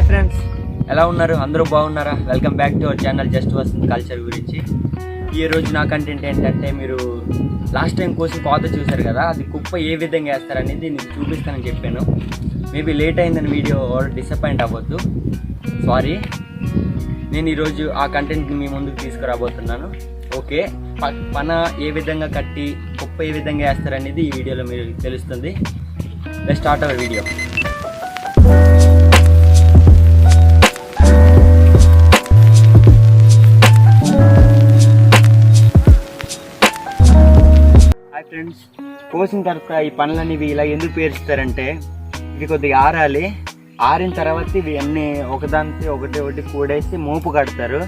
Hi friends. ఎలా ఉన్నారు? అందరూ బాగున్నారా? Welcome back to our channel just వస్తుంది కల్చర్ గురించి. ఈ రోజు నా కంటెంట్ ఏంటంటే మీరు లాస్ట్ టైం కోసం కోత చూశారు కదా అది కుప్ప ఏ విధంగా వేస్తారనేది నేను చూపిస్తానని చెప్పాను. మేబీ లేట్ అయిందని వీడియో డిసప్పాయింట్ అవ్వద్దు. సారీ నేను ఈరోజు ఆ కంటెంట్ని మీ ముందుకు తీసుకురాబోతున్నాను. ఓకే. పన ఏ విధంగా కట్టి కుప్ప ఏ విధంగా వేస్తారనేది ఈ వీడియోలో మీరు తెలుస్తుంది. స్టార్ట్ అవర్ వీడియో ఫ్రెండ్స్ కోసిన తర్వాత ఈ పనులన్నీ ఇవి ఇలా ఎందుకు పేరుస్తారంటే ఇవి కొద్దిగా ఆరాలి. ఆరిన తర్వాత ఇవి అన్నీ ఒకదానికి ఒకటి ఒకటి కూడేసి మోపు కడతారు.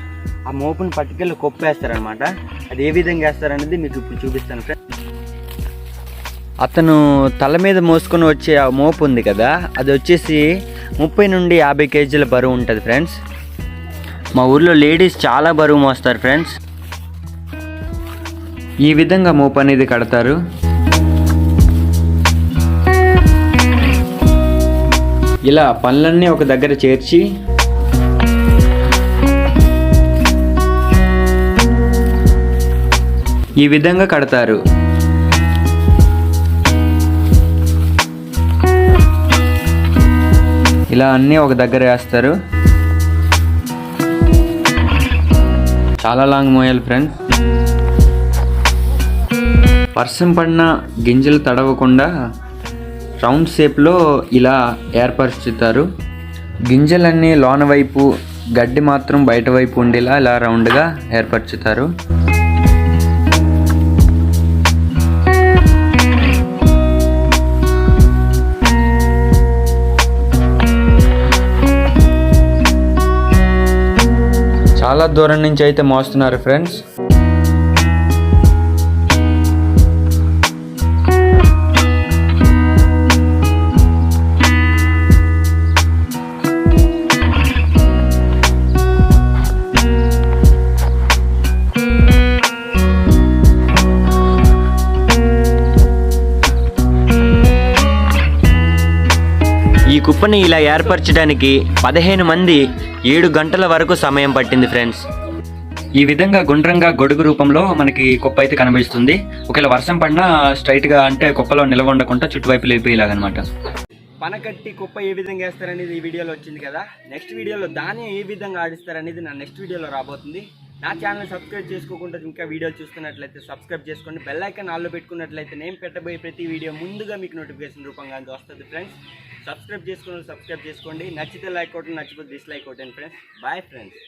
ఆ మోపుని పట్టుకెళ్ళి కొప్పేస్తారు అనమాట అది ఏ విధంగా వేస్తారనేది మీకు ఇప్పుడు చూపిస్తాను ఫ్రెండ్స్ అతను తల మీద మోసుకొని వచ్చే ఆ మోపు ఉంది కదా అది వచ్చేసి ముప్పై నుండి యాభై కేజీల బరువు ఉంటుంది ఫ్రెండ్స్ మా ఊర్లో లేడీస్ చాలా బరువు మోస్తారు ఫ్రెండ్స్ ఈ విధంగా మోపు అనేది కడతారు. ఇలా పనులన్నీ ఒక దగ్గర చేర్చి ఈ విధంగా కడతారు. ఇలా అన్నీ ఒక దగ్గర వేస్తారు. చాలా లాంగ్ మోయాలి ఫ్రెండ్స్. వర్షం పడిన గింజలు తడవకుండా రౌండ్ షేప్లో ఇలా ఏర్పరుచుతారు. గింజలన్నీ లోన వైపు గడ్డి మాత్రం బయట వైపు ఉండేలా ఇలా రౌండ్గా ఏర్పరుచుతారు. చాలా దూరం నుంచి అయితే మోస్తున్నారు ఫ్రెండ్స్. ఈ కుప్పని ఇలా ఏర్పరచడానికి పదిహేను మంది ఏడు గంటల వరకు సమయం పట్టింది ఫ్రెండ్స్ ఈ విధంగా గుండ్రంగా గొడుగు రూపంలో మనకి కుప్ప అయితే కనిపిస్తుంది. ఒకవేళ వర్షం పడినా స్ట్రైట్గా అంటే కుప్పలో నిల్వ ఉండకుండా చుట్టువైపు లేపేలాగనమాట. పనకట్టి కుప్ప ఏ విధంగా వేస్తారనేది ఈ వీడియోలో వచ్చింది కదా. నెక్స్ట్ వీడియోలో దాన్ని ఏ విధంగా ఆడిస్తారనేది నా నెక్స్ట్ వీడియోలో రాబోతుంది. నా ఛానల్ సబ్స్క్రైబ్ చేసుకోకుండా ఇంకా వీడియోలు చూస్తున్నట్లయితే సబ్స్క్రైబ్ చేసుకోండి. బెల్ ఐకాన్ ఆల్లో పెట్టుకున్నట్లయితే నేను పెట్టబోయే ప్రతి వీడియో ముందుగా మీకు నోటిఫికేషన్ రూపంగా వస్తుంది ఫ్రెండ్స్ సబ్స్క్రైబ్ చేసుకోండి సబ్స్క్రైబ్ చేసుకోండి. నచ్చితే లైక్ కొట్టండి నచ్చిపోతే డిస్లైక్ కొట్టండి ఫ్రెండ్స్ బాయ్ ఫ్రెండ్స్